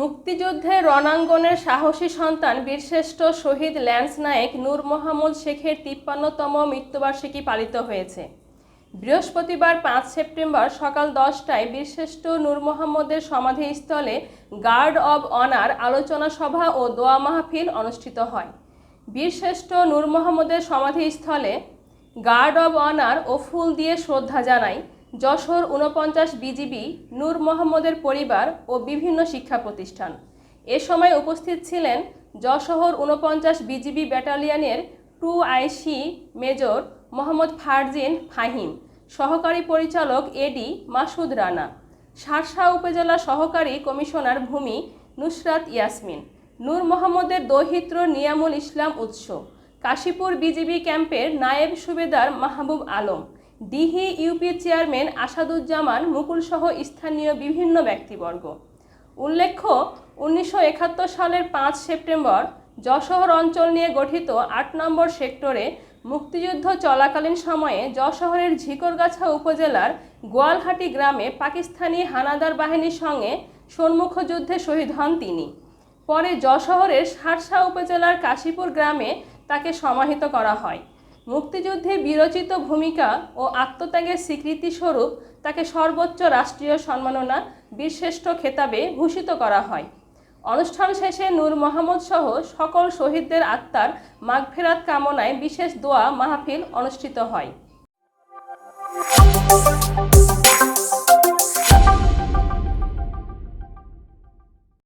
মুক্তিযুদ্ধে রণাঙ্গনের সাহসী সন্তান বীরশ্রেষ্ঠ শহীদ ল্যান্স নায়েক নূর মোহাম্মদ শেখের তিপ্পান্নতম মৃত্যুবার্ষিকী পালিত হয়েছে। বৃহস্পতিবার পাঁচ সেপ্টেম্বর সকাল দশটায় বীরশ্রেষ্ঠ নূর মোহাম্মদের সমাধিস্থলে গার্ড অব অনার আলোচনা সভা ও দোয়া মাহফিল অনুষ্ঠিত হয়। বীরশ্রেষ্ঠ নূর মোহাম্মদের সমাধিস্থলে গার্ড অব অনার ও ফুল দিয়ে শ্রদ্ধা জানায় যশোর উনপঞ্চাশ বিজিবি, নূর মোহাম্মদের পরিবার ও বিভিন্ন শিক্ষা প্রতিষ্ঠান। এ সময় উপস্থিত ছিলেন যশোর উনপঞ্চাশ BGB ব্যাটালিয়নের two IC major Mohammad Farzin Fahim, সহকারী পরিচালক এডি মাসুদ রানা, শার্শা উপজেলা সহকারী কমিশনার ভূমি নুসরাত ইয়াসমিন, নূর মোহাম্মদের দৌহিত্র নিয়ামুল ইসলাম উৎস, কাশীপুর বিজিবি ক্যাম্পের নায়েব সুবেদার মাহবুব আলম ডিহি ইউপি চেয়ারম্যান আসাদুজ্জামান মুকুলসহ স্থানীয় বিভিন্ন ব্যক্তিবর্গ। উল্লেখ্য, উনিশশো একাত্তর সালের পাঁচ সেপ্টেম্বর যশোহর অঞ্চল নিয়ে গঠিত আট নম্বর সেক্টরে মুক্তিযুদ্ধ চলাকালীন সময়ে যশোহরের ঝিকরগাছা উপজেলার গোয়ালহাটি গ্রামে পাকিস্তানি হানাদার বাহিনীর সঙ্গে সম্মুখ যুদ্ধে শহীদ হন তিনি। পরে যশোহরের শার্শা উপজেলার কাশীপুর গ্রামে তাকে সমাহিত করা হয়। মুক্তিযুদ্ধে বিরচিত ভূমিকা ও আত্মত্যাগের স্বীকৃতিস্বরূপ তাকে সর্বোচ্চ রাষ্ট্রীয় সম্মাননা বীরশ্রেষ্ঠ খেতাবে ভূষিত করা হয়। অনুষ্ঠান শেষে নূর মোহাম্মদ সহ সকল শহীদদের আত্মার মাগফেরাত কামনায় বিশেষ দোয়া মাহফিল অনুষ্ঠিত হয়।